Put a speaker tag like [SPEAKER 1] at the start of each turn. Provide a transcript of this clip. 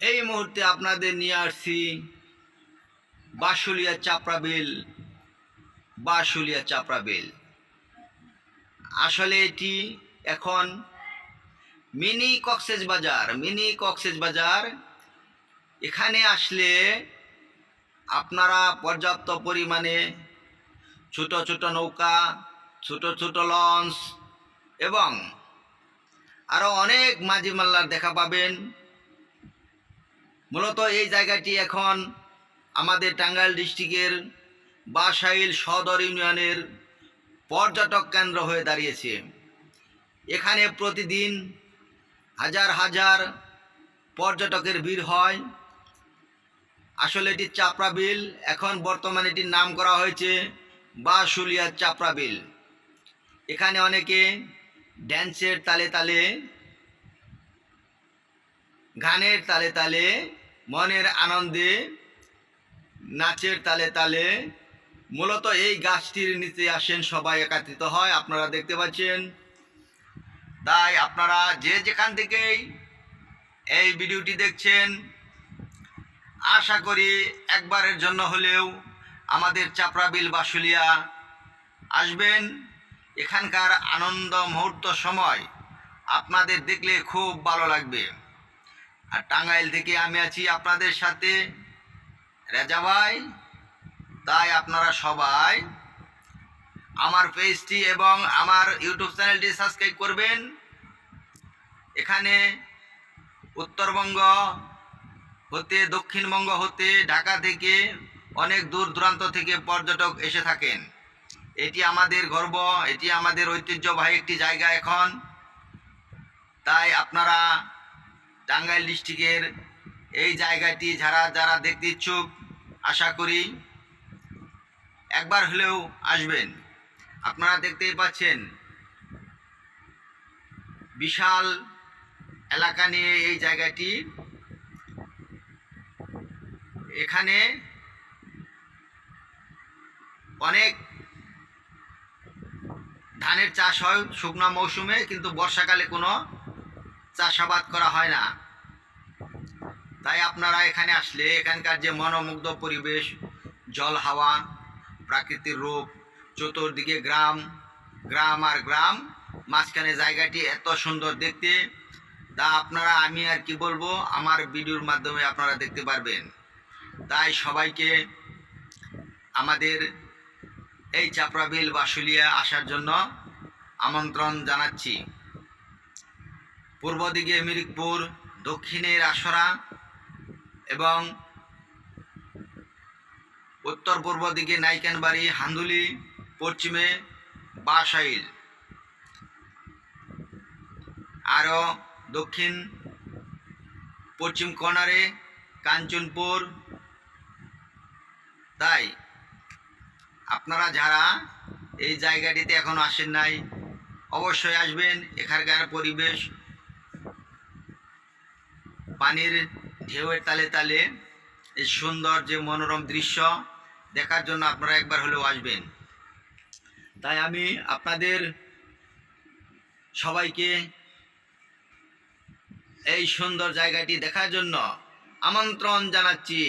[SPEAKER 1] এই মুহূর্তে আপনাদের নিয়ে আসছি বাসুলিয়া চাপড়া বিল বাসুলিয়া চাপড়া বিল। আসলে এটি এখন মিনি কক্সেস বাজার, মিনি কক্সেস বাজার। এখানে আসলে আপনারা পর্যাপ্ত পরিমাণে ছোট ছোট নৌকা, ছোট ছোট লঞ্চ এবং আরও অনেক মাঝি মাল্লার দেখা পাবেন। মূলত এই জায়গাটি এখন আমাদের টাঙ্গাইল ডিস্ট্রিক্টের বাসাইল সদর ইউনিয়নের পর্যটক কেন্দ্র হয়ে দাঁড়িয়েছে। এখানে প্রতিদিন হাজার হাজার পর্যটকের ভিড় হয়। আসলে এটি চাপড়া বিল, এখন বর্তমানে এটির নাম করা হয়েছে বাঁশুলিয়া চাপড়া বিল। এখানে অনেকে ড্যান্সের তালে তালে, গানের তালে তালে মনের আনন্দে নাচের তালে তালে মূলত এই গাছটির নিচে আসেন সবাই একাত্রিত হয়। আপনারা দেখতে পাচ্ছেন। তাই আপনারা যে যেখান থেকেই এই ভিডিওটি দেখছেন, আশা করি একবারের জন্য হলেও আমাদের চাপড়া বিল বাসুলিয়া আসবেন। এখানকার আনন্দ মুহূর্ত সময় আপনাদের দেখলে খুব ভালো লাগবে। আর টাঙ্গাইল থেকে আমি আছি আপনাদের সাথে। রেজা ভাই, তাই আপনারা সবাই আমার পেজটি এবং আমার ইউটিউব চ্যানেলটি সাবস্ক্রাইব করবেন। এখানে উত্তরবঙ্গ হতে, দক্ষিণবঙ্গ হতে, ঢাকা থেকে অনেক দূর দূরান্ত থেকে পর্যটক এসে থাকেন। এটি আমাদের গর্ব, এটি আমাদের ঐতিহ্যবাহী একটি জায়গা এখন। তাই আপনারা টাঙ্গাইল ডিস্ট্রিক্টের এই জায়গাটি যারা যারা দেখতে ইচ্ছুক, আশা করি একবার হলেও আসবেন। আপনারা দেখতেই পাচ্ছেন বিশাল এলাকা নিয়ে এই জায়গাটি। এখানে অনেক ধানের চাষ হয় শুকনো মৌসুমে, কিন্তু বর্ষাকালে কোনো চাষাবাদ করা হয় না। তাই আপনারা এখানে আসলে এখানকার যে মনোমুগ্ধ পরিবেশ, জল, হাওয়া, প্রাকৃতিক রূপ, চতুর্দিকে গ্রাম গ্রাম আর গ্রাম, মাঝখানে জায়গাটি এত সুন্দর দেখতে, তা আপনারা আমি আর কি বলব, আমার ভিডিওর মাধ্যমে আপনারা দেখতে পারবেন। তাই সবাইকে আমাদের এই চাপড়া বিল বাসুলিয়া আসার জন্য আমন্ত্রণ জানাচ্ছি। পূর্ব দিকে মিরিকপুর দক্ষিণের আসরা এবং উত্তর পূর্ব দিকে নাইকানবাড়ি, হান্দুলি, পশ্চিমে বাসাইল। আরও দক্ষিণ, পশ্চিম কর্নারে কাঞ্চনপুর। তাই আপনারা যারা এই জায়গাটিতে এখন আসেন নাই, অবশ্যই আসবেন। এখানকার পরিবেশ পানির ঢেউয়ের তালে তালে এই সুন্দর যে মনোরম দৃশ্য দেখার জন্য আপনারা একবার হলেও আসবেন। তাই আমি আপনাদের সবাইকে এই সুন্দর জায়গাটি দেখার জন্য আমন্ত্রণ জানাচ্ছি।